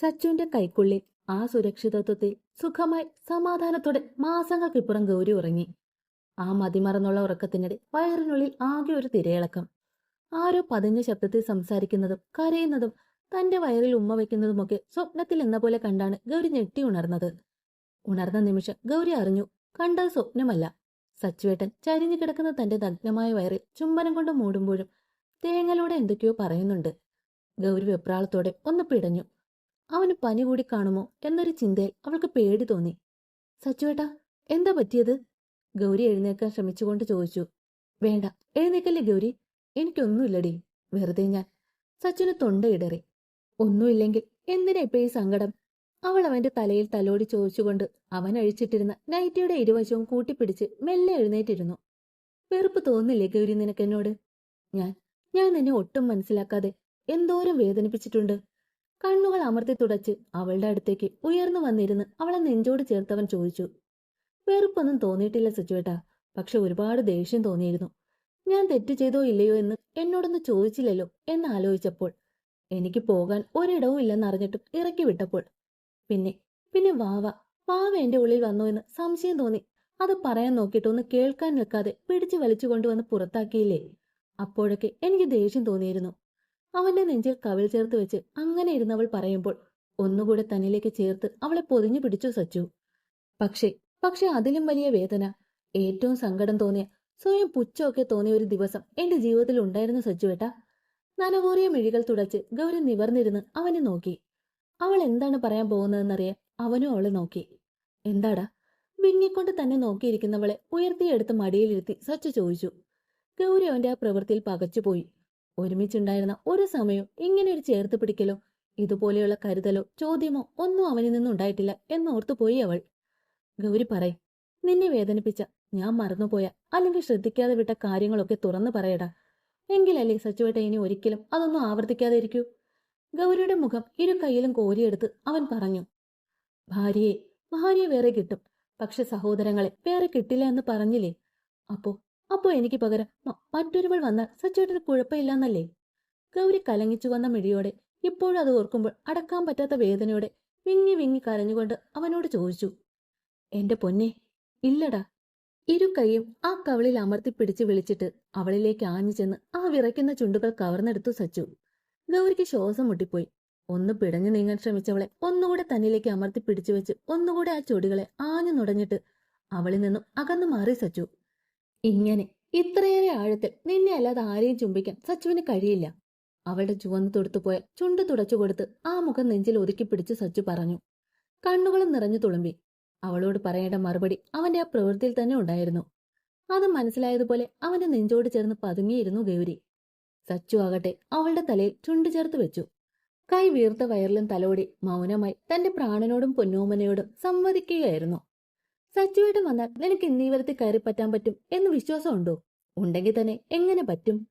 സച്ചുവിന്റെ കൈക്കുള്ളിൽ ആ സുരക്ഷിതത്വത്തിൽ സുഖമായി സമാധാനത്തോടെ മാസങ്ങൾക്കിപ്പുറം ഗൗരി ഉറങ്ങി. ആ മതിമറന്നുള്ള ഉറക്കത്തിനിടെ വയറിനുള്ളിൽ ആകെ ഒരു തിരയിളക്കം. ആരോ പതിഞ്ഞ ശബ്ദത്തിൽ സംസാരിക്കുന്നതും കരയുന്നതും തന്റെ വയറിൽ ഉമ്മ വയ്ക്കുന്നതുമൊക്കെ സ്വപ്നത്തിൽ എന്ന പോലെ കണ്ടാണ് ഗൗരി ഞെട്ടി ഉണർന്നത്. ഉണർന്ന നിമിഷം ഗൗരി അറിഞ്ഞു കണ്ടത് സ്വപ്നമല്ല. സച്ചുവേട്ടൻ ചരിഞ്ഞു കിടക്കുന്ന തന്റെ നഗ്നമായ വയറിൽ ചുംബനം കൊണ്ട് മൂടുമ്പോഴും തേങ്ങലോടെ എന്തൊക്കെയോ പറയുന്നുണ്ട്. ഗൗരി വെപ്രാളത്തോടെ ഒന്ന് പിടഞ്ഞു. അവന് പനി കൂടി കാണുമോ എന്നൊരു ചിന്തയിൽ അവൾക്ക് പേടി തോന്നി. സച്ചുവേട്ടാ എന്താ പറ്റിയത്? ഗൗരി എഴുന്നേക്കാൻ ശ്രമിച്ചുകൊണ്ട് ചോദിച്ചു. വേണ്ട എഴുന്നേക്കല്ലേ ഗൗരി? എനിക്കൊന്നുമില്ലടി വെറുതെ ഞാൻ. സച്ചുന് തൊണ്ടയിടറി ഒന്നുമില്ലെങ്കിൽ എന്തിനാ ഇപ്പൊ ഈ സങ്കടം? അവൾ അവന്റെ തലയിൽ തലോടി ചോദിച്ചുകൊണ്ട് അവൻ അഴിച്ചിട്ടിരുന്ന നൈറ്റിയുടെ ഇരുവശവും കൂട്ടിപ്പിടിച്ച് മെല്ലെ എഴുന്നേറ്റിരുന്നു. വെറുപ്പ് തോന്നില്ലേ ഗൗരി നിനക്കെന്നോട്? ഞാൻ ഞാൻ നിന്നെ ഒട്ടും മനസ്സിലാക്കാതെ എന്തോരം വേദനിപ്പിച്ചിട്ടുണ്ട്. കണ്ണുകൾ അമർത്തി തുടച്ച് അവളുടെ അടുത്തേക്ക് ഉയർന്നു വന്നിരുന്ന് അവളെ നെഞ്ചോട് ചേർത്തവൻ ചോദിച്ചു വെറുപ്പൊന്നും തോന്നിയിട്ടില്ല സുജുവേട്ടാ പക്ഷെ ഒരുപാട് ദേഷ്യം തോന്നിയിരുന്നു. ഞാൻ തെറ്റ് ചെയ്തോ ഇല്ലയോ എന്ന് എന്നോടൊന്ന് ചോദിച്ചില്ലല്ലോ എന്ന് ആലോചിച്ചപ്പോൾ എനിക്ക് പോകാൻ ഒരിടവും ഇല്ലെന്നറിഞ്ഞിട്ടും ഇറക്കി വിട്ടപ്പോൾ. പിന്നെ പിന്നെ വാവ വാവ എന്റെ ഉള്ളിൽ വന്നോ എന്ന് സംശയം തോന്നി. അത് പറയാൻ നോക്കിയിട്ടൊന്ന് കേൾക്കാൻ നിൽക്കാതെ പിടിച്ചു വലിച്ചു കൊണ്ടുവന്ന് പുറത്താക്കിയില്ലേ? അപ്പോഴൊക്കെ എനിക്ക് ദേഷ്യം തോന്നിയിരുന്നു. അവന്റെ നെഞ്ചിൽ കവിൾ ചേർത്ത് വെച്ച് അങ്ങനെ ഇരുന്നവൾ പറയുമ്പോൾ ഒന്നുകൂടെ തന്നിലേക്ക് ചേർത്ത് അവളെ പൊതിഞ്ഞു പിടിച്ചു സച്ചു. പക്ഷേ പക്ഷെ അതിലും വലിയ വേദന ഏറ്റവും സങ്കടം തോന്നിയ സ്വയം പുച്ഛമൊക്കെ തോന്നിയ ഒരു ദിവസം എന്റെ ജീവിതത്തിൽ ഉണ്ടായിരുന്നു സച്ചുവേട്ട നനവൂറിയ മിഴികൾ തുടച്ച് ഗൗരി നിവർന്നിരുന്ന് അവനെ നോക്കി. അവൾ എന്താണ് പറയാൻ പോകുന്നതെന്നറിയാൻ അവനും അവളെ നോക്കി. എന്താടാ? വിങ്ങിക്കൊണ്ട് തന്നെ നോക്കിയിരിക്കുന്നവളെ ഉയർത്തിയെടുത്ത് മടിയിലിരുത്തി സച്ചു ചോദിച്ചു. ഗൗരി അവന്റെ ആ പ്രവൃത്തിയിൽ പകച്ചുപോയി. ഒരുമിച്ചുണ്ടായിരുന്ന ഒരു സമയം ഇങ്ങനെ ഒരു ചേർത്ത് പിടിക്കലോ? ഇതുപോലെയുള്ള കരുതലോ ചോദ്യമോ ഒന്നും അവനിൽ നിന്നുണ്ടായിട്ടില്ല എന്നോർത്തു പോയി അവൾ. ഗൗരി പറയ് നിന്നെ വേദനിപ്പിച്ച ഞാൻ മറന്നുപോയ അല്ലെങ്കിൽ ശ്രദ്ധിക്കാതെ വിട്ട കാര്യങ്ങളൊക്കെ തുറന്നു പറയടാ. എങ്കിലല്ലേ സച്ചുവേട്ട ഇനി ഒരിക്കലും അതൊന്നും ആവർത്തിക്കാതെ ഇരിക്കൂ ഗൗരിയുടെ മുഖം ഇരു കൈയിലും കോരിയെടുത്ത് അവൻ പറഞ്ഞു ഭാര്യയെ ഭാര്യയെ വേറെ കിട്ടും പക്ഷെ സഹോദരങ്ങളെ വേറെ കിട്ടില്ല എന്ന് പറഞ്ഞില്ലേ? അപ്പോ അപ്പോ എനിക്ക് പകരം മറ്റൊരുവൾ വന്നാൽ സച്ചുവേട്ടന് കുഴപ്പമില്ലെന്നല്ലേ? ഗൗരി കലങ്ങിച്ചു വന്ന മിഴിയോടെ ഇപ്പോഴും അത് ഓർക്കുമ്പോൾ അടക്കാൻ പറ്റാത്ത വേദനയോടെ വിങ്ങി വിങ്ങി കരഞ്ഞുകൊണ്ട് അവനോട് ചോദിച്ചു എന്റെ പൊന്നെ ഇല്ലടാ. ഇരു കൈയും ആ കവളിൽ അമർത്തി പിടിച്ച് വിളിച്ചിട്ട് അവളിലേക്ക് ആഞ്ഞു ചെന്ന് ആ വിറയ്ക്കുന്ന ചുണ്ടുകൾ കവർന്നെടുത്തു സച്ചു. ഗൗരിക്ക് ശ്വാസം മുട്ടിപ്പോയി. ഒന്ന് പിടഞ്ഞു നീങ്ങാൻ ശ്രമിച്ചവളെ ഒന്നുകൂടെ തന്നിലേക്ക് അമർത്തി പിടിച്ചു വെച്ച് ഒന്നുകൂടെ ആ ചൊടികളെ ആഞ്ഞു നുടഞ്ഞിട്ട് അവളിൽ നിന്നും അകന്നു മാറി സച്ചു. ഇങ്ങനെ ഇത്രയേറെ ആഴത്തിൽ നിന്നെ അല്ലാതെ ആരെയും ചുംബിക്കാൻ സച്ചുവിന് കഴിയില്ല. അവളുടെ ചുവന്ന് തൊടുത്തുപോയ ചുണ്ട് തുടച്ചു കൊടുത്ത് ആ മുഖം നെഞ്ചിൽ ഒതുക്കി പിടിച്ച് സച്ചു പറഞ്ഞു. കണ്ണുകളും നിറഞ്ഞു തുളുമ്പി. അവളോട് പറയേണ്ട മറുപടി അവന്റെ ആ പ്രവൃത്തിയിൽ തന്നെ ഉണ്ടായിരുന്നു. അത് മനസ്സിലായതുപോലെ അവന്റെ നെഞ്ചോട് ചേർന്ന് പതുങ്ങിയിരുന്നു ഗൗരി. സച്ചു ആകട്ടെ അവളുടെ തലയിൽ ചുണ്ടു ചേർത്ത് വെച്ചു. കൈ വീർത്ത വയറിലും തലോടി മൗനമായി തന്റെ പ്രാണനോടും പൊന്നോമനയോടും സംവദിക്കുകയായിരുന്നു. സച്ചുവേട്ടൻ വന്നാൽ നിനക്ക് ഇന്നീവരത്തിൽ കയറി പറ്റാൻ പറ്റും എന്ന് വിശ്വാസമുണ്ടോ? ഉണ്ടെങ്കിൽ തന്നെ എങ്ങനെ പറ്റും?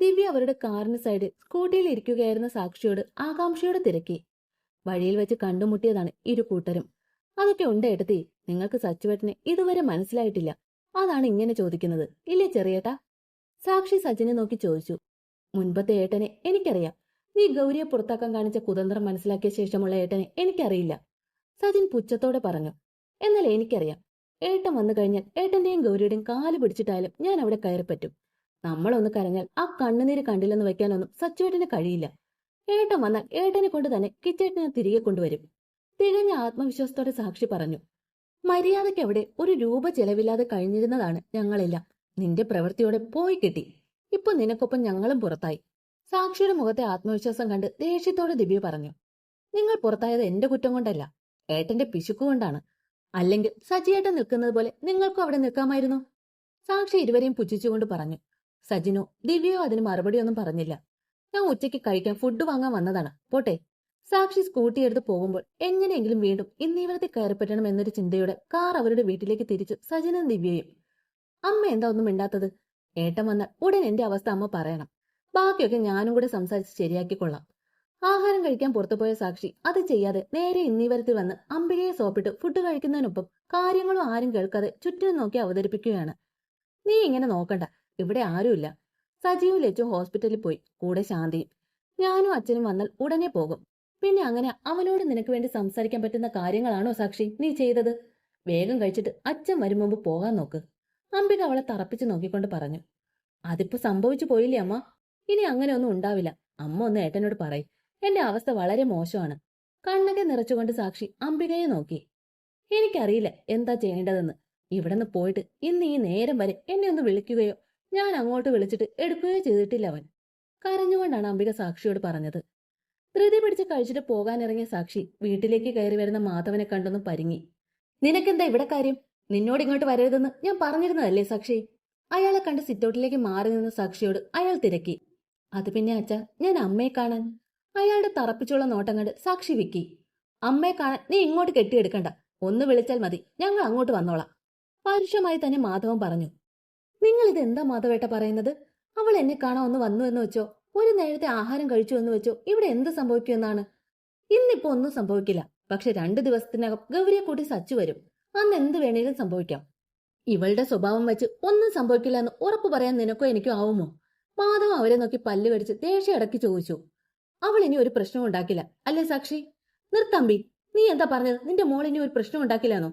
ദിവ്യ അവരുടെ കാറിന് സൈഡ് സ്കൂട്ടിയിൽ ഇരിക്കുകയായിരുന്ന സാക്ഷിയോട് ആകാംക്ഷയോടെ തിരക്കി. വഴിയിൽ വെച്ച് കണ്ടുമുട്ടിയതാണ് ഇരു കൂട്ടരും. അതൊക്കെ ഉണ്ട് ഏട്ടത്തി. നിങ്ങൾക്ക് സച്ചുവേട്ടനെ ഇതുവരെ മനസ്സിലായിട്ടില്ല. അതാണ് ഇങ്ങനെ ചോദിക്കുന്നത്. ഇല്ലേ ചെറിയേട്ടാ? സാക്ഷി സച്ചിനെ നോക്കി ചോദിച്ചു. മുൻപത്തെ ഏട്ടനെ എനിക്കറിയാം. നീ ഗൗരിയെ പുറത്താക്കാൻ കാണിച്ച കുതന്ത്രം മനസ്സിലാക്കിയ ശേഷമുള്ള ഏട്ടനെ എനിക്കറിയില്ല സജിൻ പുച്ഛത്തോടെ പറഞ്ഞു. എന്നാൽ എനിക്കറിയാം. ഏട്ടൻ വന്നു കഴിഞ്ഞാൽ ഏട്ടന്റെയും ഗൗരിയുടെയും കാൽ പിടിച്ചിട്ടായാലും ഞാൻ അവിടെ കയറി പറ്റും. നമ്മളൊന്ന് കരഞ്ഞാൽ ആ കണ്ണുനീര് കണ്ടില്ലെന്ന് വെക്കാനൊന്നും സച്ചുവേട്ടന് കഴിയില്ല. ഏട്ടൻ വന്നാൽ ഏട്ടനെ കൊണ്ട് തന്നെ കിച്ചേട്ടനെ തിരികെ കൊണ്ടുവരും. തികഞ്ഞ ആത്മവിശ്വാസത്തോടെ സാക്ഷി പറഞ്ഞു മര്യാദയ്ക്ക് അവിടെ ഒരു രൂപ ചെലവില്ലാതെ കഴിഞ്ഞിരുന്നതാണ് ഞങ്ങളെല്ലാം. നിന്റെ പ്രവൃത്തിയോടെ പോയി കിട്ടി. ഇപ്പൊ നിനക്കൊപ്പം ഞങ്ങളും പുറത്തായി. സാക്ഷിയുടെ മുഖത്തെ ആത്മവിശ്വാസം കണ്ട് ദേഷ്യത്തോടെ ദിവ്യ പറഞ്ഞു നിങ്ങൾ പുറത്തായത് എന്റെ കുറ്റം കൊണ്ടല്ല. ഏട്ടന്റെ പിശുക്കു കൊണ്ടാണ്. അല്ലെങ്കിൽ സജിയേട്ടൻ നിൽക്കുന്നത് പോലെ നിങ്ങൾക്കും അവിടെ നിൽക്കാമായിരുന്നു. സാക്ഷി ഇരുവരെയും പുച്ഛിച്ചുകൊണ്ട് പറഞ്ഞു സജിനോ ദിവ്യയോ അതിന് മറുപടിയൊന്നും പറഞ്ഞില്ല. ഞാൻ ഉച്ചയ്ക്ക് കഴിക്കാൻ ഫുഡ് വാങ്ങാൻ വന്നതാണ്. പോട്ടെ. സാക്ഷി സ്കൂട്ടി എടുത്ത് പോകുമ്പോൾ എങ്ങനെയെങ്കിലും വീണ്ടും ഇന്നീവരത്തിൽ കയറിപ്പറ്റണം എന്നൊരു ചിന്തയോടെ കാർ അവരുടെ വീട്ടിലേക്ക് തിരിച്ചു സജിനും ദിവ്യയും അമ്മ എന്താ ഒന്നും മിണ്ടാത്തത്? ഏട്ടൻ വന്നാൽ ഉടൻ എന്റെ അവസ്ഥ അമ്മ പറയണം. ബാക്കിയൊക്കെ ഞാനും കൂടെ സംസാരിച്ച് ശരിയാക്കിക്കൊള്ളാം. ആഹാരം കഴിക്കാൻ പുറത്തുപോയ സാക്ഷി അത് ചെയ്യാതെ നേരെ ഇന്നീവരത്തിൽ വന്ന് അമ്പിളിയെ സോപ്പിട്ട് ഫുഡ് കഴിക്കുന്നതിനൊപ്പം കാര്യങ്ങളും ആരും കേൾക്കാതെ ചുറ്റിനും നോക്കി അവതരിപ്പിക്കുകയാണ്. നീ ഇങ്ങനെ നോക്കണ്ട ഇവിടെ ആരുമില്ല. സജീവ് ലച്ചു ഹോസ്പിറ്റലിൽ പോയി കൂടെ ശാന്തിയും. ഞാനും അച്ഛനും വന്നാൽ ഉടനെ പോകും. പിന്നെ അങ്ങനെ അവനോട് നിനക്ക് വേണ്ടി സംസാരിക്കാൻ പറ്റുന്ന കാര്യങ്ങളാണോ സാക്ഷി നീ ചെയ്തത്? വേഗം കഴിച്ചിട്ട് അച്ഛൻ വരും മുമ്പ് പോകാൻ നോക്ക്. അംബിക അവളെ തറപ്പിച്ച് നോക്കിക്കൊണ്ട് പറഞ്ഞു. അതിപ്പോ സംഭവിച്ചു പോയില്ലേ അമ്മ? ഇനി അങ്ങനെ ഒന്നും ഉണ്ടാവില്ല. അമ്മ ഒന്ന് ഏട്ടനോട് പറയും. എന്റെ അവസ്ഥ വളരെ മോശമാണ്. കണ്ണൊക്കെ നിറച്ചുകൊണ്ട് സാക്ഷി അംബികയെ നോക്കി. എനിക്കറിയില്ല എന്താ ചെയ്യേണ്ടതെന്ന്. ഇവിടെ നിന്ന് പോയിട്ട് ഇന്ന് ഈ നേരം വരെ എന്നെ ഒന്ന് വിളിക്കുകയോ ഞാൻ അങ്ങോട്ട് വിളിച്ചിട്ട് എടുക്കുകയോ ചെയ്തിട്ടില്ല അവൻ. കരഞ്ഞുകൊണ്ടാണ് അംബിക സാക്ഷിയോട് പറഞ്ഞത്. ധൃതി പിടിച്ച് കഴിച്ചിട്ട് പോകാനിറങ്ങിയ സാക്ഷി വീട്ടിലേക്ക് കയറി വരുന്ന മാധവനെ കണ്ടൊന്ന് പരിങ്ങി. നിനക്കെന്താ ഇവിടെ കാര്യം? നിന്നോട് ഇങ്ങോട്ട് വരരുതെന്ന് ഞാൻ പറഞ്ഞിരുന്നതല്ലേ സാക്ഷി? അയാളെ കണ്ട് സിറ്റൗട്ടിലേക്ക് മാറി നിന്ന സാക്ഷിയോട് അയാൾ തിരക്കി. അത് പിന്നെ അച്ഛ ഞാൻ അമ്മയെ കാണാൻ. അയാളുടെ തറപ്പിച്ചുള്ള നോട്ടം കണ്ട് സാക്ഷി വിക്കി. അമ്മയെ കാണാൻ നീ ഇങ്ങോട്ട് കെട്ടിയെടുക്കണ്ട. ഒന്ന് വിളിച്ചാൽ മതി. ഞങ്ങൾ അങ്ങോട്ട് വന്നോളാം. പരുഷമായി തന്നെ മാധവൻ പറഞ്ഞു. നിങ്ങൾ ഇത് എന്താ മാധവേട്ട പറയുന്നത്? അവൾ എന്നെ കാണാൻ ഒന്ന് വന്നു എന്ന് വെച്ചോ? ഒരു നേരത്തെ ആഹാരം കഴിച്ചു എന്ന് വെച്ചോ? ഇവിടെ എന്ത് സംഭവിക്കുമെന്നാണ് ഇന്നിപ്പോ ഒന്നും സംഭവിക്കില്ല. പക്ഷെ രണ്ടു ദിവസത്തിനകം ഗൗരിയെ കൂട്ടി സച്ചു വരും. അന്ന് എന്ത് വേണേലും സംഭവിക്കാം. ഇവളുടെ സ്വഭാവം വെച്ച് ഒന്നും സംഭവിക്കില്ല എന്ന് ഉറപ്പു പറയാൻ നിനക്കോ എനിക്കോ ആവുമോ? മാധവൻ അവരെ നോക്കി പല്ല് കടിച്ച് ദേഷ്യം അടക്കി ചോദിച്ചു. അവൾ ഇനി ഒരു പ്രശ്നവും ഉണ്ടാക്കില്ല. അല്ലേ സാക്ഷി? നിർത്തമ്പി നീ എന്താ പറഞ്ഞത്? നിന്റെ മോൾ ഇനി ഒരു പ്രശ്നം ഉണ്ടാക്കില്ലാന്നോ?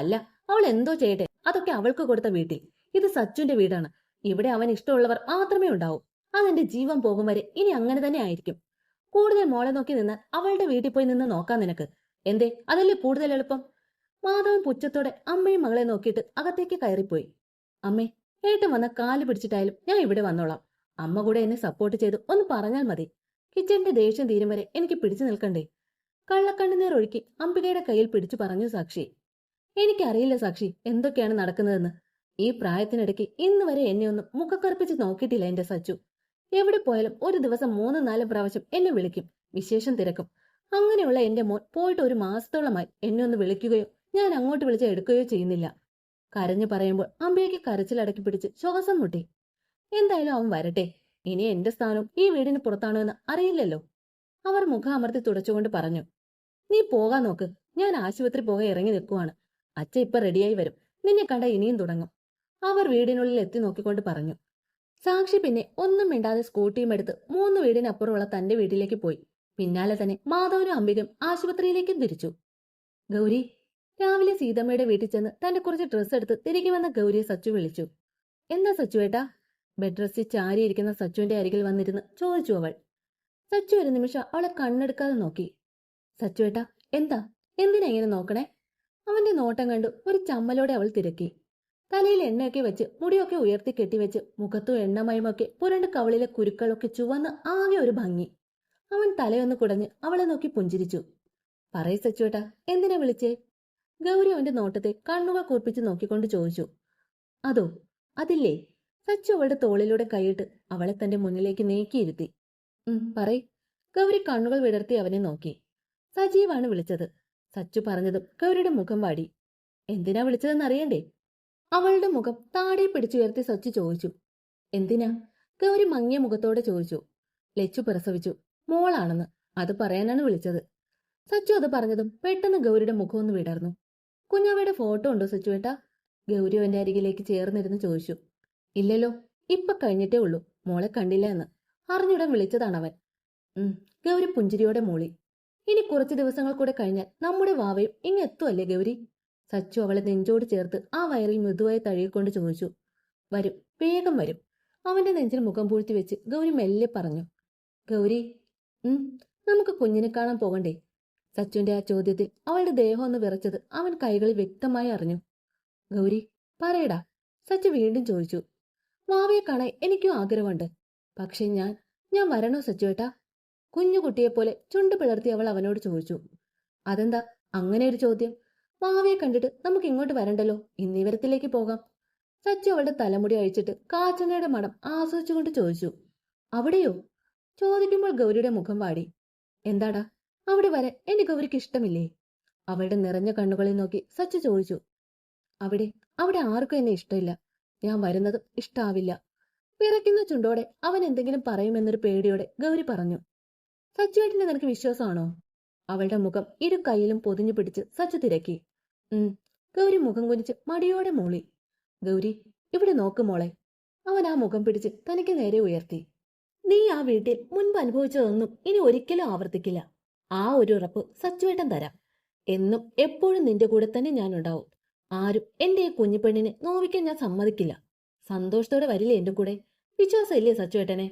അല്ല. അവൾ എന്തോ ചെയ്യട്ടെ? അതൊക്കെ അവൾക്ക് കൊടുത്ത വീട്ടിൽ. ഇത് സച്ചുന്റെ വീടാണ്. ഇവിടെ അവൻ ഇഷ്ടമുള്ളവർ മാത്രമേ ഉണ്ടാവൂ. അതെന്റെ ജീവൻ പോകും വരെ ഇനി അങ്ങനെ തന്നെ ആയിരിക്കും. കൂടുതൽ മോളെ നോക്കി നിന്ന് അവളുടെ വീട്ടിൽ പോയി നിന്ന് നോക്കാൻ നിനക്ക്. എന്തേ? അതല്ലേ കൂടുതൽ എളുപ്പം? മാധവൻ പുച്ഛത്തോടെ അമ്മയും മകളെ നോക്കിയിട്ട് അകത്തേക്ക് കയറിപ്പോയി. അമ്മേ ഏട്ടൻ വന്ന കാൽ പിടിച്ചിട്ടായാലും ഞാൻ ഇവിടെ വന്നോളാം. അമ്മ കൂടെ എന്നെ സപ്പോർട്ട് ചെയ്ത് ഒന്ന് പറഞ്ഞാൽ മതി. കിച്ചന്റെ ദേഷ്യം തീരും വരെ എനിക്ക് പിടിച്ചു നിൽക്കണ്ടേ? കള്ളക്കണ്ണുനീർ ഒഴുക്കി അംബികയുടെ കയ്യിൽ പിടിച്ചു പറഞ്ഞു സാക്ഷി. എനിക്കറിയില്ല സാക്ഷി എന്തൊക്കെയാണ് നടക്കുന്നതെന്ന്. ഈ പ്രായത്തിനിടയ്ക്ക് ഇന്ന് വരെ എന്നെ ഒന്ന് മുഖക്കറുപ്പിച്ച് നോക്കിയിട്ടില്ല എന്റെ സച്ചു. എവിടെ പോയാലും ഒരു ദിവസം മൂന്ന് നാല് പ്രാവശ്യം എന്നെ വിളിക്കും വിശേഷം തിരക്കും. അങ്ങനെയുള്ള എന്റെ മോൻ പോയിട്ട് ഒരു മാസത്തോളമായി എന്നെ ഒന്ന് വിളിക്കുകയോ ഞാൻ അങ്ങോട്ട് വിളിച്ച് എടുക്കുകയോ ചെയ്യുന്നില്ല. കരഞ്ഞു പറയുമ്പോൾ അമ്പയ്ക്ക് കരച്ചിലടക്കി പിടിച്ച് ശ്വാസം മുട്ടി. എന്തായാലും അവൻ വരട്ടെ ഇനി എന്റെ സ്ഥാനം ഈ വീടിന് പുറത്താണോ എന്ന് അറിയില്ലല്ലോ. അവർ മുഖം അമർത്തി തുടച്ചുകൊണ്ട് പറഞ്ഞു നീ പോകാൻ നോക്ക്. ഞാൻ ആശുപത്രി പോകാൻ ഇറങ്ങി നിൽക്കുവാണ്. അച്ഛ ഇപ്പൊ റെഡിയായി വരും. നിന്നെ കണ്ട ഇനിയും തുടങ്ങും. അവർ വീടിനുള്ളിൽ എത്തി നോക്കിക്കൊണ്ട് പറഞ്ഞു. സാക്ഷി പിന്നെ ഒന്നും മിണ്ടാതെ സ്കൂട്ടിയും എടുത്ത് മൂന്ന് വീടിനപ്പുറമുള്ള തന്റെ വീട്ടിലേക്ക് പോയി. പിന്നാലെ തന്നെ മാധവനും അംബികയും ആശുപത്രിയിലേക്കും തിരിച്ചു. ഗൗരി രാവിലെ സീതമ്മയുടെ വീട്ടിൽ ചെന്ന് തന്റെ കുറച്ച് ഡ്രസ്സ് എടുത്ത് തിരികെ വന്ന ഗൗരിയെ സച്ചു വിളിച്ചു. എന്താ സച്ചു ഏട്ടാ? ബെഡ് ചാരിയിരിക്കുന്ന സച്ചുവിന്റെ അരികിൽ വന്നിരുന്ന് ചോദിച്ചു അവൾ. സച്ചു ഒരു നിമിഷം അവളെ കണ്ണെടുക്കാതെ നോക്കി. സച്ചു ഏട്ടാ എന്താ? എന്തിനാ ഇങ്ങനെ നോക്കണേ? അവന്റെ നോട്ടം കണ്ടു ഒരു ചമ്മലോടെ അവൾ തിരക്കി. തലയിൽ എണ്ണയൊക്കെ വെച്ച് മുടിയൊക്കെ ഉയർത്തി കെട്ടിവെച്ച് മുഖത്തും എണ്ണമയമൊക്കെ പുരണ്ട് കവളിലെ കുരുക്കളൊക്കെ ചുവന്ന് ആകെ ഒരു ഭംഗി. അവൻ തലയൊന്ന് കുടഞ്ഞ് അവളെ നോക്കി പുഞ്ചിരിച്ചു. പറയ് സച്ചുവേട്ടാ എന്തിനാ വിളിച്ചേ? ഗൗരി അവന്റെ നോട്ടത്തെ കണ്ണുകൾ കൂർപ്പിച്ച് നോക്കിക്കൊണ്ട് ചോദിച്ചു. അതോ അതില്ലേ? സച്ചു അവളുടെ തോളിലൂടെ കൈയിട്ട് അവളെ തന്റെ മുന്നിലേക്ക് നീക്കിയിരുത്തി. പറയ്. ഗൗരി കണ്ണുകൾ വിടർത്തി അവനെ നോക്കി. സജീവാണ് വിളിച്ചത്. സച്ചു പറഞ്ഞതും ഗൗരിയുടെ മുഖം വാടി. എന്തിനാ വിളിച്ചതെന്ന് അറിയണ്ടേ? അവളുടെ മുഖം താടി പിടിച്ചുയർത്തി സച്ചു ചോദിച്ചു. എന്തിനാ? ഗൗരി മങ്ങിയ മുഖത്തോടെ ചോദിച്ചു. ലച്ചു പ്രസവിച്ചു. മോളാണെന്ന്. അത് പറയാനാണ് വിളിച്ചത്. സച്ചു അത് പറഞ്ഞതും പെട്ടെന്ന് ഗൗരിയുടെ മുഖം ഒന്ന് വിടർന്നു. കുഞ്ഞാവയുടെ ഫോട്ടോ ഉണ്ടോ സച്ചു ഏട്ടാ? ഗൗരി അവന്റെ അരികിലേക്ക് ചേർന്നിരുന്ന് ചോദിച്ചു. ഇല്ലല്ലോ. ഇപ്പൊ കഴിഞ്ഞിട്ടേ ഉള്ളൂ. മോളെ കണ്ടില്ല എന്ന്. അറിഞ്ഞുടൻ വിളിച്ചതാണവൻ ഉം ഗൗരി പുഞ്ചിരിയോടെ മോളി. ഇനി കുറച്ച് ദിവസങ്ങൾ കൂടെ കഴിഞ്ഞാൽ നമ്മുടെ വാവയും ഇങ്ങെത്തുമല്ലേ ഗൗരി? സച്ചു അവളെ നെഞ്ചോട് ചേർത്ത് ആ വയറിൽ മൃദുവായി തഴുകിക്കൊണ്ട് ചോദിച്ചു. വരും വേഗം വരും. അവന്റെ നെഞ്ചിൽ മുഖം പൂഴ്ത്തി വെച്ച് ഗൗരി മെല്ലെ പറഞ്ഞു. ഗൗരി ഉം നമുക്ക് കുഞ്ഞിനെ കാണാൻ പോകണ്ടേ? സച്ചുവിന്റെ ആ ചോദ്യത്തിൽ അവളുടെ ദേഹം ഒന്ന് വിറച്ചത് അവൻ കൈകളിൽ വ്യക്തമായി അറിഞ്ഞു. ഗൗരി പറയടാ. സച്ചു വീണ്ടും ചോദിച്ചു. വാവയെ കാണാൻ എനിക്കും ആഗ്രഹമുണ്ട്. പക്ഷെ ഞാൻ ഞാൻ വരണോ സച്ചുവേട്ടാ? കുഞ്ഞു കുട്ടിയെപ്പോലെ ചുണ്ട് പിളർത്തി അവൾ അവനോട് ചോദിച്ചു. അതെന്താ അങ്ങനെ ഒരു ചോദ്യം? വാവയെ കണ്ടിട്ട് നമുക്ക് ഇങ്ങോട്ട് വരണ്ടല്ലോ? ഇന്നിവരത്തിലേക്ക് പോകാം. സച്ചു അവളുടെ തലമുടി അഴിച്ചിട്ട് കാച്ചനയുടെ മണം ആസ്വദിച്ചുകൊണ്ട് ചോദിച്ചു. അവിടെയോ? ചോദിക്കുമ്പോൾ ഗൗരിയുടെ മുഖം വാടി. എന്താടാ? അവിടെ വരെ എന്റെ ഗൗരിക്ക് ഇഷ്ടമില്ലേ? അവളുടെ നിറഞ്ഞ കണ്ണുകളിൽ നോക്കി സച്ചു ചോദിച്ചു. അവിടെ അവിടെ ആർക്കും എന്നെ ഇഷ്ടമില്ല. ഞാൻ വരുന്നത് ഇഷ്ടാവില്ല. വിറയ്ക്കുന്ന ചുണ്ടോടെ അവൻ എന്തെങ്കിലും പറയുമെന്നൊരു പേടിയോടെ ഗൗരി പറഞ്ഞു. സച്ചുവേട്ടിന് നിനക്ക് വിശ്വാസമാണോ? അവളുടെ മുഖം ഇരു കൈയിലും പൊതിഞ്ഞു പിടിച്ച് സച്ചു തിരക്കി. ഉം ഗൗരി മുഖം കുനിച്ച് മടിയോടെ മൂളി. ഗൗരി ഇവിടെ നോക്ക് മോളെ. അവൻ ആ മുഖം പിടിച്ച് തനിക്ക് നേരെ ഉയർത്തി. നീ ആ വീട്ടിൽ മുൻപ് അനുഭവിച്ചതൊന്നും ഇനി ഒരിക്കലും ആവർത്തിക്കില്ല. ആ ഒരു ഉറപ്പ് സച്ചുവേട്ടൻ തരാം. എന്നും എപ്പോഴും നിന്റെ കൂടെ തന്നെ ഞാൻ ഉണ്ടാവും. ആരും എന്റെ ഈ കുഞ്ഞിപ്പെണ്ണിനെ നോവിക്കാൻ ഞാൻ സമ്മതിക്കില്ല. സന്തോഷത്തോടെ വരില്ലേ എന്റെ കൂടെ? വിശ്വാസമില്ലേ സച്ചുവേട്ടനെ?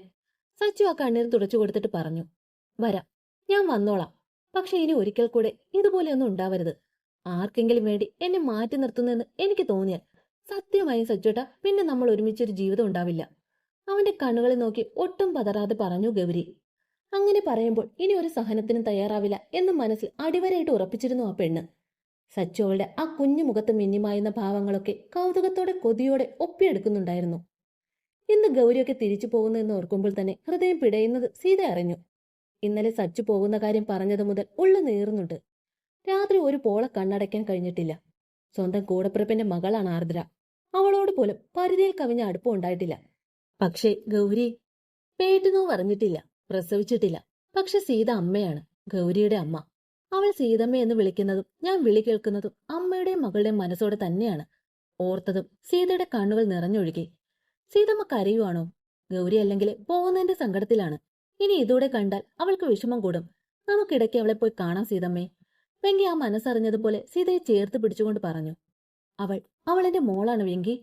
സച്ചു ആ കണ്ണീർ തുടച്ചു കൊടുത്തിട്ട് പറഞ്ഞു വരാം ഞാൻ വന്നോളാം. പക്ഷെ ഇനി ഒരിക്കൽ കൂടെ ഇതുപോലെയൊന്നും ഉണ്ടാവരുത്. ആർക്കെങ്കിലും വേണ്ടി എന്നെ മാറ്റി നിർത്തുന്നെന്ന് എനിക്ക് തോന്നിയാൽ സത്യമായും സച്ചുട്ട പിന്നെ നമ്മൾ ഒരുമിച്ചൊരു ജീവിതം ഉണ്ടാവില്ല. അവന്റെ കണ്ണുകളിൽ നോക്കി ഒട്ടും പതറാതെ പറഞ്ഞു ഗൗരി അങ്ങനെ പറയുമ്പോൾ ഇനി ഒരു സഹനത്തിനും തയ്യാറാവില്ല എന്ന് മനസ്സിൽ അടിവരായിട്ട് ഉറപ്പിച്ചിരുന്നു ആ പെണ്ണ്. സച്ചു അവളുടെ ആ കുഞ്ഞു മുഖത്ത് മിന്നിമായുന്ന ഭാവങ്ങളൊക്കെ കൗതുകത്തോടെ കൊതിയോടെ ഒപ്പിയെടുക്കുന്നുണ്ടായിരുന്നു. ഇന്ന് ഗൗരിയൊക്കെ തിരിച്ചു പോകുന്നു എന്ന് ഓർക്കുമ്പോൾ തന്നെ ഹൃദയം പിടയുന്നത് സീത അറിഞ്ഞു. ഇന്നലെ സച്ചു പോകുന്ന കാര്യം പറഞ്ഞത് മുതൽ ഉള്ളു നീറുന്നുണ്ട്. രാത്രി ഒരു പോള കണ്ണടയ്ക്കാൻ കഴിഞ്ഞിട്ടില്ല. സ്വന്തം കൂടപ്പിറപ്പിന്റെ മകളാണ് ആർദ്ര. അവളോട് പോലും പരിധിയിൽ കവിഞ്ഞ അടുപ്പം ഉണ്ടായിട്ടില്ല. പക്ഷേ ഗൗരി പേറ്റുനോവ് പറഞ്ഞിട്ടില്ല പ്രസവിച്ചിട്ടില്ല. പക്ഷെ സീത അമ്മയാണ് ഗൗരിയുടെ അമ്മ. അവൾ സീതമ്മ എന്ന് വിളിക്കുന്നതും ഞാൻ വിളി കേൾക്കുന്നതും അമ്മയുടെയും മകളുടെയും മനസ്സോടെ തന്നെയാണ്. ഓർത്തതും സീതയുടെ കണ്ണുകൾ നിറഞ്ഞൊഴുകി. സീതമ്മ കരയുവാണോ? ഗൗരി അല്ലെങ്കിൽ പോകുന്നതിന്റെ സങ്കടത്തിലാണ്. ഇനി ഇതോടെ കണ്ടാൽ അവൾക്ക് വിഷമം കൂടും. നമുക്കിടയ്ക്ക് അവളെ പോയി കാണാം സീതമ്മേ. വെങ്കി ആ മനസ്സറിഞ്ഞതുപോലെ സീതയെ ചേർത്ത് പിടിച്ചുകൊണ്ട് പറഞ്ഞു. അവൾ എന്റെ മോളാണ് വെങ്കി.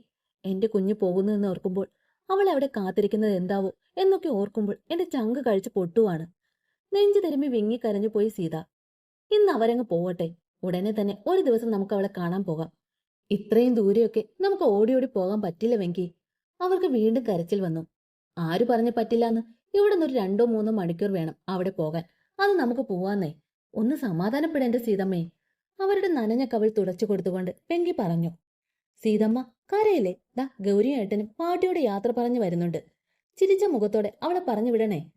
എന്റെ കുഞ്ഞു പോകുന്നതെന്ന് ഓർക്കുമ്പോൾ അവൾ അവിടെ കാത്തിരിക്കുന്നത് എന്താവോ എന്നൊക്കെ ഓർക്കുമ്പോൾ എന്റെ ചങ്ക് കഴിച്ച് പൊട്ടുവാണ്. നെഞ്ചു തിരുമ്പി വിങ്ങി കരഞ്ഞു പോയി സീത. ഇന്ന് അവരങ്ങ് പോവട്ടെ. ഉടനെ തന്നെ ഒരു ദിവസം നമുക്ക് അവളെ കാണാൻ പോകാം. ഇത്രയും ദൂരെയൊക്കെ നമുക്ക് ഓടി ഓടി പോകാൻ പറ്റില്ല വെങ്കി അവർക്ക് വീണ്ടും കരച്ചിൽ വന്നു. ആര് പറഞ്ഞു പറ്റില്ലാന്ന്? ഇവിടെ നിന്നൊരു രണ്ടോ മൂന്നോ മണിക്കൂർ വേണം അവിടെ പോകാൻ. അത് നമുക്ക് പോവാന്നേ. ഒന്ന് സമാധാനപ്പെടേണ്ട സീതമ്മേ. അവരുടെ നനഞ്ഞ കവിൾ തുടച്ചു കൊടുത്തുകൊണ്ട് വെങ്കി പറഞ്ഞു. സീതമ്മ കരയില്ലേ? ദാ ഗൗരിയേട്ടനും പാട്ടിയോടെ യാത്ര പറഞ്ഞു വരുന്നുണ്ട്. ചിരിച്ച മുഖത്തോടെ അവളെ പറഞ്ഞു വിടണേ.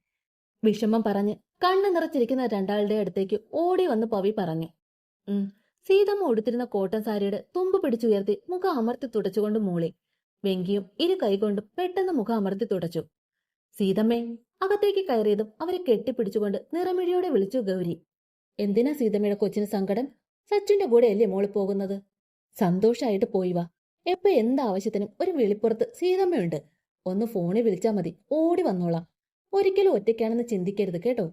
വിഷമം പറഞ്ഞ് കണ്ണു നിറച്ചിരിക്കുന്ന രണ്ടാളുടെ അടുത്തേക്ക് ഓടി വന്ന് പവി പറഞ്ഞു. സീതമ്മ ഉടുത്തിരുന്ന കോട്ടൻ സാരിയുടെ തുമ്പ് പിടിച്ചുയർത്തി മുഖം അമർത്തി തുടച്ചുകൊണ്ട് മൂളി. വെങ്കിയും ഇരു കൈകൊണ്ടും പെട്ടെന്ന് മുഖം അമർത്തി തുടച്ചു. സീതമ്മേ അകത്തേക്ക് കയറിയതും അവരെ കെട്ടിപ്പിടിച്ചുകൊണ്ട് നിറമിഴിയോടെ വിളിച്ചു ഗൗരി. എന്തിനാ സീതമ്മയുടെ കൊച്ചിന് സങ്കടം? സച്ചിന്റെ കൂടെ അല്ലേ മോൾ പോകുന്നത്? സന്തോഷമായിട്ട് പോയി വാ. എപ്പോ എന്താവശ്യത്തിനും ഒരു വിളിപ്പുറത്ത് സീതമ്മയുണ്ട്. ഒന്ന് ഫോണിൽ വിളിച്ചാൽ മതി. ഓടി വന്നോളാം. ഒരിക്കലും ഒറ്റയ്ക്കാണെന്ന് ചിന്തിക്കരുത് കേട്ടോ.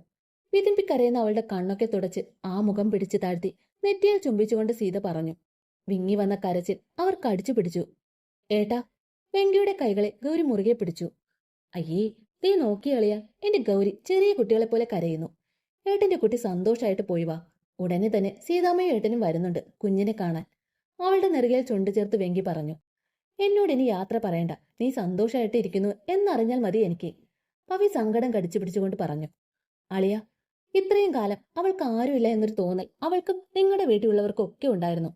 വിതിമ്പിക്കരയുന്ന അവളുടെ കണ്ണൊക്കെ തുടച്ച് ആ മുഖം പിടിച്ചു താഴ്ത്തി നെറ്റിയിൽ ചുംബിച്ചുകൊണ്ട് സീത പറഞ്ഞു വിങ്ങി വന്ന കരച്ചിൽ അവർ കടിച്ചു പിടിച്ചു. ഏട്ടാ വെങ്കിയുടെ കൈകളെ ഗൗരി മുറുകെ പിടിച്ചു. അയ്യേ തീ നോക്കിയളിയ എന്റെ ഗൗരി ചെറിയ കുട്ടികളെ പോലെ കരയുന്നു. ഏട്ടന്റെ കുട്ടി സന്തോഷമായിട്ട് പോയി വാ. ഉടനെ തന്നെ സീതാമ്മയും ഏട്ടനും വരുന്നുണ്ട് കുഞ്ഞിനെ കാണാൻ. അവളുടെ നെറുകയിൽ ചുണ്ടു ചേർത്ത് വെങ്കി പറഞ്ഞു എന്നോട് ഇനി യാത്ര പറയണ്ട. നീ സന്തോഷമായിട്ട് ഇരിക്കുന്നു എന്നറിഞ്ഞാൽ മതി എനിക്ക്. പവി സങ്കടം കടിച്ചു പിടിച്ചുകൊണ്ട് പറഞ്ഞു അളിയ ഇത്രയും കാലം അവൾക്ക് ആരുമില്ല എന്നൊരു തോന്നൽ അവൾക്കും നിങ്ങളുടെ വീട്ടിലുള്ളവർക്കും ഒക്കെ ഉണ്ടായിരുന്നു.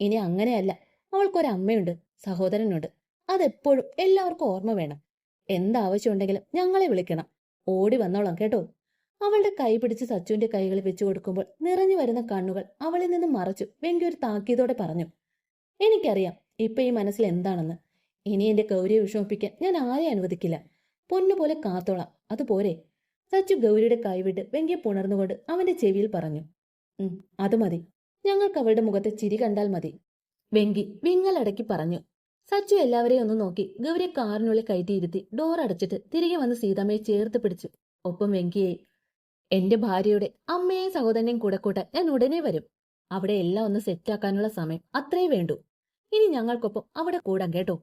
ഇനി അങ്ങനെയല്ല. അവൾക്കൊരു അമ്മയുണ്ട് സഹോദരനുണ്ട്. അതെപ്പോഴും എല്ലാവർക്കും ഓർമ്മ വേണം. എന്താവശ്യമുണ്ടെങ്കിലും ഞങ്ങളെ വിളിക്കണം. ഓടി വന്നോളാം കേട്ടോ. അവളുടെ കൈ പിടിച്ച് സച്ചുവിന്റെ കൈകളിൽ വെച്ചു കൊടുക്കുമ്പോൾ നിറഞ്ഞു വരുന്ന കണ്ണുകൾ അവളിൽ നിന്നും മറച്ചു വെങ്കി ഒരു താക്കീതോടെ പറഞ്ഞു എനിക്കറിയാം ഇപ്പൊ ഈ മനസ്സിൽ എന്താണെന്ന്. ഇനി എന്റെ ഗൗരിയെ വിഷമിപ്പിക്കാൻ ഞാൻ ആരെ അനുവദിക്കില്ല. പൊന്നുപോലെ കാത്തോളാം. അതുപോരെ സച്ചു ഗൗരിയുടെ കൈവിട്ട് വെങ്കിയെ പുണർന്നുകൊണ്ട് അവന്റെ ചെവിയിൽ പറഞ്ഞു അത് മതി. ഞങ്ങൾക്ക് അവളുടെ മുഖത്തെ ചിരി കണ്ടാൽ മതി. വെങ്കി വിങ്ങലടക്കി പറഞ്ഞു സച്ചു എല്ലാവരെയും ഒന്ന് നോക്കി. ഗൗരിയെ കാറിനുള്ളിൽ കയറ്റിയിരുത്തി ഡോർ അടച്ചിട്ട് തിരികെ വന്ന് സീതാമ്മയെ ചേർത്ത് പിടിച്ചു. ഒപ്പം വെങ്കിയെ എന്റെ ഭാര്യയുടെ അമ്മയെയും സഹോദരനെയും കൂടെ കൂട്ടാൻ ഞാൻ ഉടനെ വരും. അവിടെ എല്ലാം ഒന്ന് സെറ്റാക്കാനുള്ള സമയം അത്രേ വേണ്ടൂ. ഇനി ഞങ്ങൾക്കൊപ്പം അവിടെ കൂടാം കേട്ടോ.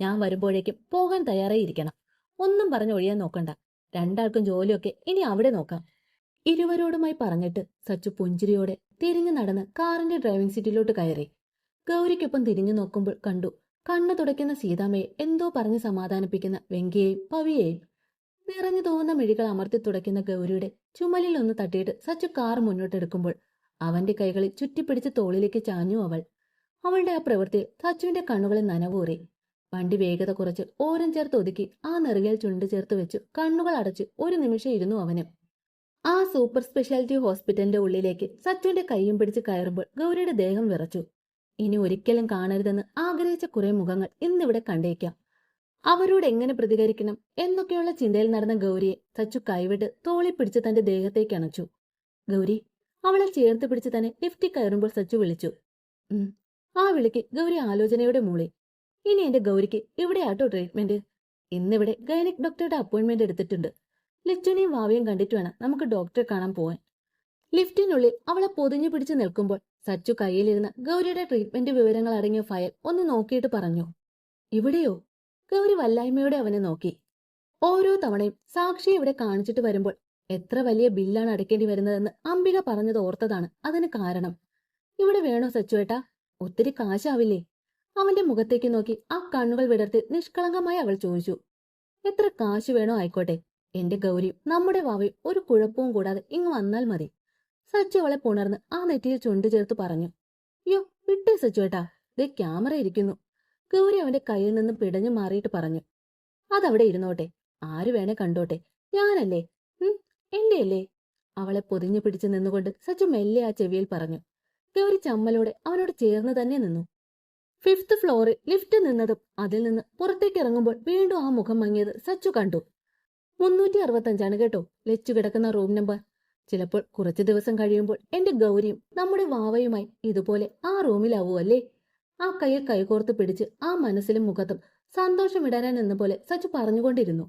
ഞാൻ വരുമ്പോഴേക്കും പോകാൻ തയ്യാറായിരിക്കണം. ഒന്നും പറഞ്ഞൊഴിയാൻ നോക്കണ്ട. രണ്ടാൾക്കും ജോലിയൊക്കെ ഇനി അവിടെ നോക്കാം. ഇരുവരോടുമായി പറഞ്ഞിട്ട് സച്ചു പുഞ്ചിരിയോടെ തിരിഞ്ഞു നടന്ന് കാറിന്റെ ഡ്രൈവിംഗ് സീറ്റിലോട്ട് കയറി. ഗൗരിക്കൊപ്പം തിരിഞ്ഞു നോക്കുമ്പോൾ കണ്ടു കണ്ണു തുടയ്ക്കുന്ന സീതാമ്മയെ എന്തോ പറഞ്ഞ് സമാധാനിപ്പിക്കുന്ന വെങ്കിയെയും പവിയെയും. നിറഞ്ഞു തോന്നുന്ന മിഴികൾ അമർത്തി തുടയ്ക്കുന്ന ഗൗരിയുടെ ചുമലിൽ ഒന്ന് തട്ടിയിട്ട് സച്ചു കാർ മുന്നോട്ടെടുക്കുമ്പോൾ അവന്റെ കൈകളിൽ ചുറ്റിപ്പിടിച്ച് തോളിലേക്ക് ചാഞ്ഞു അവൾ. അവളുടെ ആ പ്രവൃത്തിയിൽ സച്ചുവിന്റെ കണ്ണുകളിൽ നനവൂറി. വണ്ടി വേഗത കുറച്ച് ഓരം ചേർത്ത് ഒതുക്കി ആ നെറുകയിൽ ചുണ്ട് ചേർത്ത് വെച്ചു കണ്ണുകൾ അടച്ച് ഒരു നിമിഷം ഇരുന്നു അവന്. ആ സൂപ്പർ സ്പെഷ്യാലിറ്റി ഹോസ്പിറ്റലിന്റെ ഉള്ളിലേക്ക് സച്ചുവിന്റെ കൈയും പിടിച്ച് കയറുമ്പോൾ ഗൗരിയുടെ ദേഹം വിറച്ചു. ഇനി ഒരിക്കലും കാണരുതെന്ന് ആഗ്രഹിച്ച കുറെ മുഖങ്ങൾ ഇന്നിവിടെ കണ്ടേക്കാം. അവരോട് എങ്ങനെ പ്രതികരിക്കണം? എന്നൊക്കെയുള്ള ചിന്തയിൽ നടന്ന ഗൗരിയെ സച്ചു കൈവിട്ട് തോളി പിടിച്ച് തന്റെ ദേഹത്തേക്ക് അണച്ചു. ഗൗരി അവളെ ചേർത്ത് പിടിച്ച് തന്നെ ലിഫ്റ്റിൽ കയറുമ്പോൾ സച്ചു വിളിച്ചു. ആ വിളിക്ക് ഗൗരി ആലോചനയുടെ മൂളി. ഇനി എന്റെ ഗൗരിക്ക് ഇവിടെ ആട്ടോ ട്രീറ്റ്മെന്റ് ഇന്നിവിടെ ഗൈനിക് ഡോക്ടറുടെ അപ്പോയിന്റ്മെന്റ് എടുത്തിട്ടുണ്ട്. ലച്ചുനെയും വാവയും കണ്ടിട്ട് വേണം നമുക്ക് ഡോക്ടറെ കാണാൻ പോവാൻ. ലിഫ്റ്റിനുള്ളിൽ അവളെ പൊതിഞ്ഞു പിടിച്ചു നിൽക്കുമ്പോൾ സച്ചു കയ്യിലിരുന്ന ഗൗരിയുടെ ട്രീറ്റ്മെന്റ് വിവരങ്ങൾ അടങ്ങിയ ഫയൽ ഒന്ന് നോക്കിയിട്ട് പറഞ്ഞു. ഇവിടെയോ? ഗൗരി വല്ലായ്മയോടെ അവനെ നോക്കി. ഓരോ തവണയും സാക്ഷി ഇവിടെ കാണിച്ചിട്ട് വരുമ്പോൾ എത്ര വലിയ ബില്ലാണ് അടയ്ക്കേണ്ടി വരുന്നതെന്ന് അംബിക പറഞ്ഞത് ഓർത്തതാണ് അതിന് കാരണം. ഇവിടെ വേണോ സച്ചുവേട്ടാ? ഒത്തിരി കാശാവില്ലേ? അവന്റെ മുഖത്തേക്ക് നോക്കി ആ കണ്ണുകൾ വിടർത്തി നിഷ്കളങ്കമായി അവൾ ചോദിച്ചു എത്ര കാശ് വേണോ ആയിക്കോട്ടെ? എന്റെ ഗൗരിയും നമ്മുടെ വാവയും ഒരു കുഴപ്പവും കൂടാതെ ഇങ്ങ് വന്നാൽ മതി. സച്ചു അവളെ പുണർന്ന് ആ നെറ്റിയിൽ ചുണ്ടു ചേർത്ത് പറഞ്ഞു യോ വിട്ടേ സച്ചു ഏട്ടാ. ദേ ക്യാമറ ഇരിക്കുന്നു. ഗൗരി അവന്റെ കയ്യിൽ നിന്ന് പിടഞ്ഞു മാറിയിട്ട് പറഞ്ഞു അതവിടെ ഇരുന്നോട്ടെ. ആര് വേണേ കണ്ടോട്ടെ. ഞാനല്ലേ? എന്റെ അല്ലേ അവളെ പൊതിഞ്ഞു പിടിച്ചു നിന്നുകൊണ്ട് സച്ചു മെല്ലെ ആ ചെവിയിൽ പറഞ്ഞു ഗൗരി ചമ്മലോടെ അവനോട് ചേർന്ന് തന്നെ നിന്നു. ഫിഫ്ത്ത് ഫ്ലോറിൽ ലിഫ്റ്റ് നിന്നതും അതിൽ നിന്ന് പുറത്തേക്ക് ഇറങ്ങുമ്പോൾ വീണ്ടും ആ മുഖം മങ്ങിയത് സച്ചു കണ്ടു. മുന്നൂറ്റി അറുപത്തഞ്ചാണ് കേട്ടോ. ലച്ചു കിടക്കുന്ന റൂം നമ്പർ ചിലപ്പോൾ കുറച്ച് ദിവസം കഴിയുമ്പോൾ എന്റെ ഗൗരിയും നമ്മുടെ വാവയുമായി ഇതുപോലെ ആ റൂമിലാവൂ അല്ലേ ആ കയ്യിൽ കൈകോർത്ത് പിടിച്ച് ആ മനസ്സിലും മുഖത്തും സന്തോഷം എന്ന പോലെ സച്ചു പറഞ്ഞുകൊണ്ടിരുന്നു.